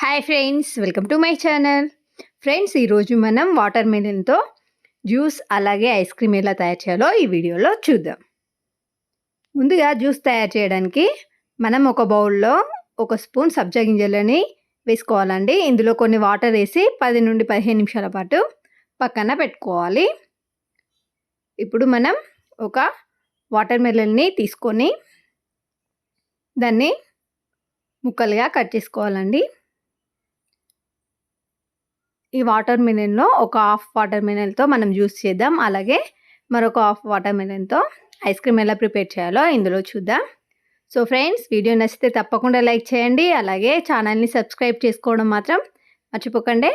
Hi friends welcome to my channel friends ఈరోజు మనం water మిలన్తో జ్యూస్ అలాగే ఐస్ క్రీమ్ ఎలా తయారు చేయాలో ఈ వీడియోలో చూద్దాం. ముందుగా జ్యూస్ తయారు చేయడానికి మనం ఒక బౌల్లో ఒక స్పూన్ సబ్జా గింజలని వేసుకోవాలండి. ఇందులో కొన్ని వాటర్ వేసి పది నుండి పదిహేను నిమిషాల పాటు పక్కన పెట్టుకోవాలి. ఇప్పుడు మనం ఒక వాటర్ మిలన్ని తీసుకొని దాన్ని ముక్కలుగా కట్ చేసుకోవాలండి. ఈ వాటర్ మిలన్లో ఒక హాఫ్ వాటర్ మిలన్తో మనం జ్యూస్ చేద్దాం. అలాగే మరొక హాఫ్ వాటర్ మిలన్తో ఐస్ క్రీమ్ ఎలా ప్రిపేర్ చేయాలో ఇందులో చూద్దాం. సో ఫ్రెండ్స్ వీడియో నచ్చితే తప్పకుండా లైక్ చేయండి. అలాగే ఛానల్ని సబ్స్క్రైబ్ చేసుకోవడం మాత్రం మర్చిపోకండి.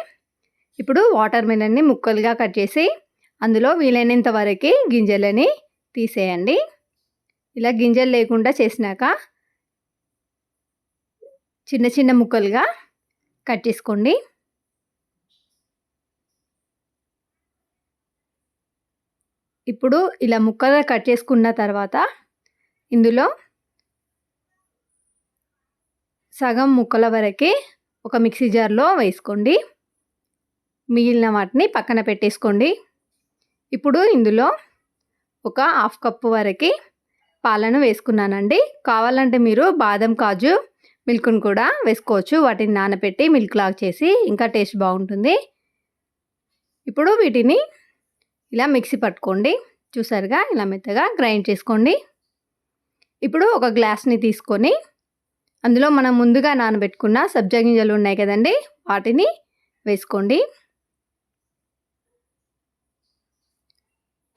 ఇప్పుడు వాటర్ మిలన్ని ముక్కలుగా కట్ చేసి అందులో వీలైనంత వరకు గింజలని తీసేయండి. ఇలా గింజలు లేకుండా చేసినాక చిన్న చిన్న ముక్కలుగా కట్ చేసుకోండి. ఇప్పుడు ఇలా ముక్కలుగా కట్ చేసుకున్న తర్వాత ఇందులో సగం ముక్కల వరకు ఒక మిక్సీ జార్లో వేసుకోండి. మిగిలిన వాటిని పక్కన పెట్టేసుకోండి. ఇప్పుడు ఇందులో ఒక హాఫ్ కప్పు వరకు పాలను వేసుకున్నానండి. కావాలంటే మీరు బాదం కాజు మిల్క్ను కూడా వేసుకోవచ్చు. వాటిని నానబెట్టి మిల్క్ లాగ్ చేసి ఇంకా టేస్ట్ బాగుంటుంది. ఇప్పుడు వీటిని ఇలా మిక్సీ పట్టుకోండి. చూసారుగా? ఇలా మెత్తగా గ్రైండ్ చేసుకోండి. ఇప్పుడు ఒక గ్లాస్ని తీసుకొని అందులో మనం ముందుగా నానబెట్టుకున్న సబ్జా గింజలు ఉన్నాయి కదండి? వాటిని వేసుకోండి.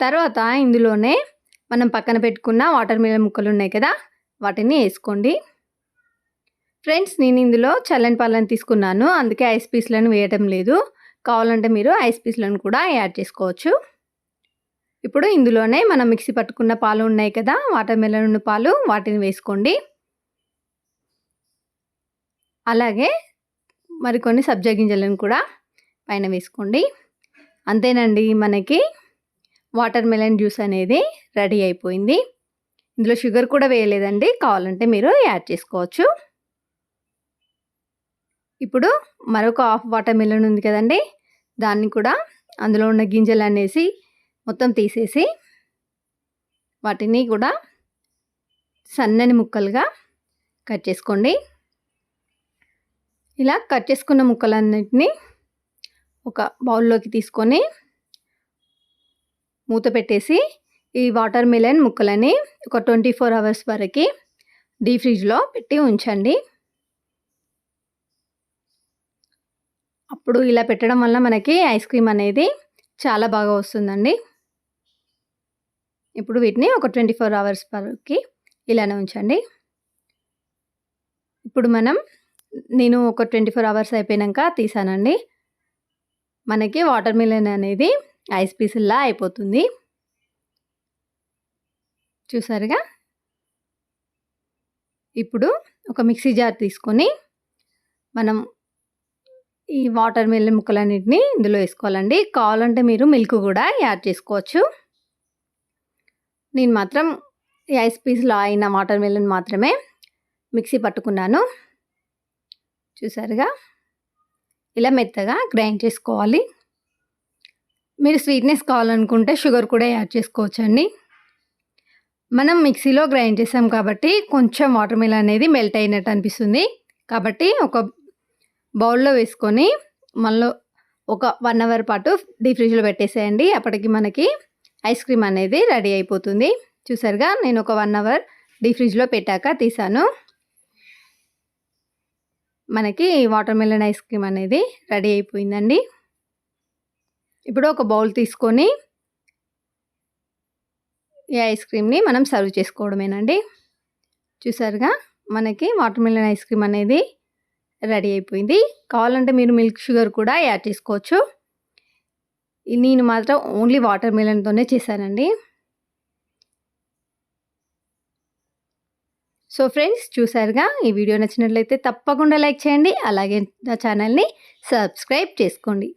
తర్వాత ఇందులోనే మనం పక్కన పెట్టుకున్న వాటర్ మిలన్ ముక్కలు ఉన్నాయి కదా? వాటిని వేసుకోండి. ఫ్రెండ్స్ నేను ఇందులో చల్లని పాలను తీసుకున్నాను. అందుకే ఐస్ పీస్లను వేయటం లేదు. కావాలంటే మీరు ఐస్ పీస్లను కూడా యాడ్ చేసుకోవచ్చు. ఇప్పుడు ఇందులోనే మనం మిక్సీ పట్టుకున్న పాలు ఉన్నాయి కదా వాటర్ మెలన్ పాలు వాటిని వేసుకోండి. అలాగే మరికొన్ని సబ్జా గింజలను కూడా పైన వేసుకోండి. అంతేనండి మనకి వాటర్ మెలన్ జ్యూస్ అనేది రెడీ అయిపోయింది. ఇందులో షుగర్ కూడా వేయలేదండి కావాలంటే మీరు యాడ్ చేసుకోవచ్చు. ఇప్పుడు మరొక హాఫ్ వాటర్ మెలన్ ఉంది కదండి దాన్ని కూడా అందులో ఉన్న గింజలు అనేసి మొత్తం తీసేసి వాటిని కూడా సన్నని ముక్కలుగా కట్ చేసుకోండి. ఇలా కట్ చేసుకున్న ముక్కలన్నిటినీ ఒక బౌల్లోకి తీసుకొని మూత పెట్టేసి ఈ వాటర్ మిలన్ ముక్కలని ఒక ట్వంటీ ఫోర్ అవర్స్ వరకు డీ ఫ్రిడ్జ్లో పెట్టి ఉంచండి. అప్పుడు ఇలా పెట్టడం వల్ల మనకి ఐస్ క్రీమ్ అనేది చాలా బాగా వస్తుందండి. ఇప్పుడు వీటిని ఒక ట్వంటీ ఫోర్ అవర్స్ వరకు ఇలానే ఉంచండి. ఇప్పుడు మనం నేను ఒక ట్వంటీ ఫోర్ అవర్స్ అయిపోయాక తీసానండి. మనకి వాటర్ మిలన్ అనేది ఐస్ పీసుల్లా అయిపోతుంది. చూసారుగా? ఇప్పుడు ఒక మిక్సీ జార్ తీసుకొని మనం ఈ వాటర్ మిలన్ ముక్కలన్నింటినీ ఇందులో వేసుకోవాలండి. కావాలంటే మీరు మిల్క్ కూడా యాడ్ చేసుకోవచ్చు. నేను మాత్రం ఐస్ పీస్లో అయిన వాటర్ మిలన్ మాత్రమే మిక్సీ పట్టుకున్నాను. చూసారుగా? ఇలా మెత్తగా గ్రైండ్ చేసుకోవాలి. మీరు స్వీట్నెస్ కావాలనుకుంటే షుగర్ కూడా యాడ్ చేసుకోవచ్చండి. మనం మిక్సీలో గ్రైండ్ చేసాం కాబట్టి కొంచెం వాటర్ మిల్ అనేది మెల్ట్ అయినట్టు అనిపిస్తుంది. కాబట్టి ఒక బౌల్లో వేసుకొని మళ్ళీ ఒక వన్ అవర్ పాటు డీ ఫ్రిడ్జ్లో పెట్టేసేయండి. అప్పటికి మనకి ఐస్ క్రీమ్ అనేది రెడీ అయిపోతుంది. చూసారుగా నేను ఒక వన్ అవర్ డీ ఫ్రిడ్జ్లో పెట్టాక తీసాను. మనకి వాటర్ మెలన్ ఐస్ క్రీమ్ అనేది రెడీ అయిపోయిందండి. ఇప్పుడు ఒక బౌల్ తీసుకొని ఈ ఐస్ క్రీమ్ని మనం సర్వ్ చేసుకోవడమేనండి. చూసారుగా మనకి వాటర్ మెలన్ ఐస్ క్రీమ్ అనేది రెడీ అయిపోయింది. కావాలంటే మీరు మిల్క్ షుగర్ కూడా యాడ్ చేసుకోవచ్చు. నేను మాత్రం ఓన్లీ వాటర్ మిలన్తోనే చేశానండి. సో ఫ్రెండ్స్ చూసారుగా? ఈ వీడియో నచ్చినట్లయితే తప్పకుండా లైక్ చేయండి. అలాగే నా ఛానల్ని సబ్స్క్రైబ్ చేసుకోండి.